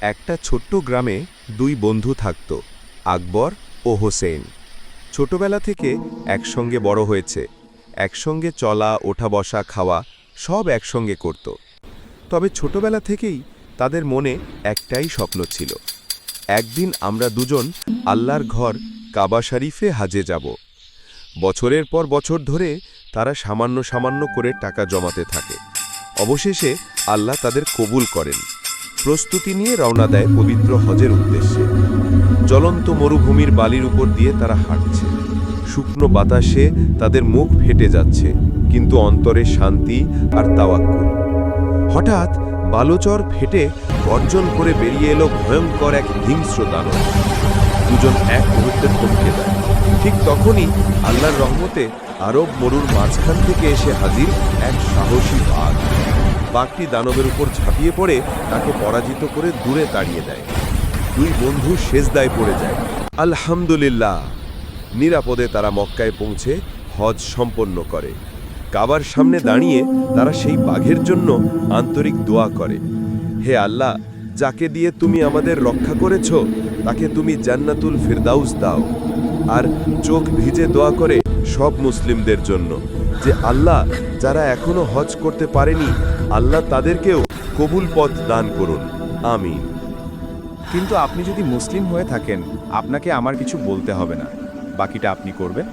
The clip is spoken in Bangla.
একটা ছোট্ট গ্রামে দুই বন্ধু থাকত, আকবর ও হোসেন। ছোটবেলা থেকে একসঙ্গে বড় হয়েছে, একসঙ্গে চলা, ওঠা বসা, খাওয়া সব একসঙ্গে করত। তবে ছোটবেলা থেকেই তাদের মনে একটাই স্বপ্ন ছিল, একদিন আমরা দুজন আল্লাহর ঘর কাবা শরীফে হাজে যাব। বছরের পর বছর ধরে তারা সামান্য সামান্য করে টাকা জমাতে থাকে। অবশেষে আল্লাহ তাদের কবুল করেন। প্রস্তুতি নিয়ে রওনা দেয় পবিত্র হজের উদ্দেশ্যে। জ্বলন্ত মরুভূমির বালির উপর দিয়ে তারা হাঁটছে। শুকনো বাতাসে তাদের মুখ ফেটে যাচ্ছে, কিন্তু অন্তরে শান্তি আর তাওয়াক্কুল। হঠাৎ বালোচর ফেটে গর্জন করে বেরিয়ে এলো ভয়ঙ্কর এক হিংস্র দানব। দুজন এক মুহূর্তে থমকে দেয় ঠিক তখনই আল্লাহর রহমতে আরব মরুর মাঝখান থেকে এসে হাজির এক সাহসী বাঘ। বাঘটি দানবের উপর ঝাঁপিয়ে পড়ে, তাকে পরাজিত করে দূরে তাড়িয়ে দেয়। দুই বন্ধু সেজদায় পড়ে যায়। আলহামদুলিল্লাহ। নিরাপদে তারা মক্কায় পৌঁছে হজ সম্পন্ন করে। কাবার সামনে দাঁড়িয়ে তারা সেই বাঘের জন্য আন্তরিক দোয়া করে। হে আল্লাহ, যাকে দিয়ে তুমি আমাদের রক্ষা করেছ, তাকে তুমি জান্নাতুল ফিরদাউস দাও। আর চোখ ভিজে দোয়া করে সব মুসলিমদের জন্য, যে আল্লাহ যারা এখনও হজ করতে পারেনি, আল্লাহ তাদেরকেও কবুল পথ দান করুন। আমিন। কিন্তু আপনি যদি মুসলিম হয়ে থাকেন, আপনাকে আমার কিছু বলতে হবে না। বাকিটা আপনি করবেন।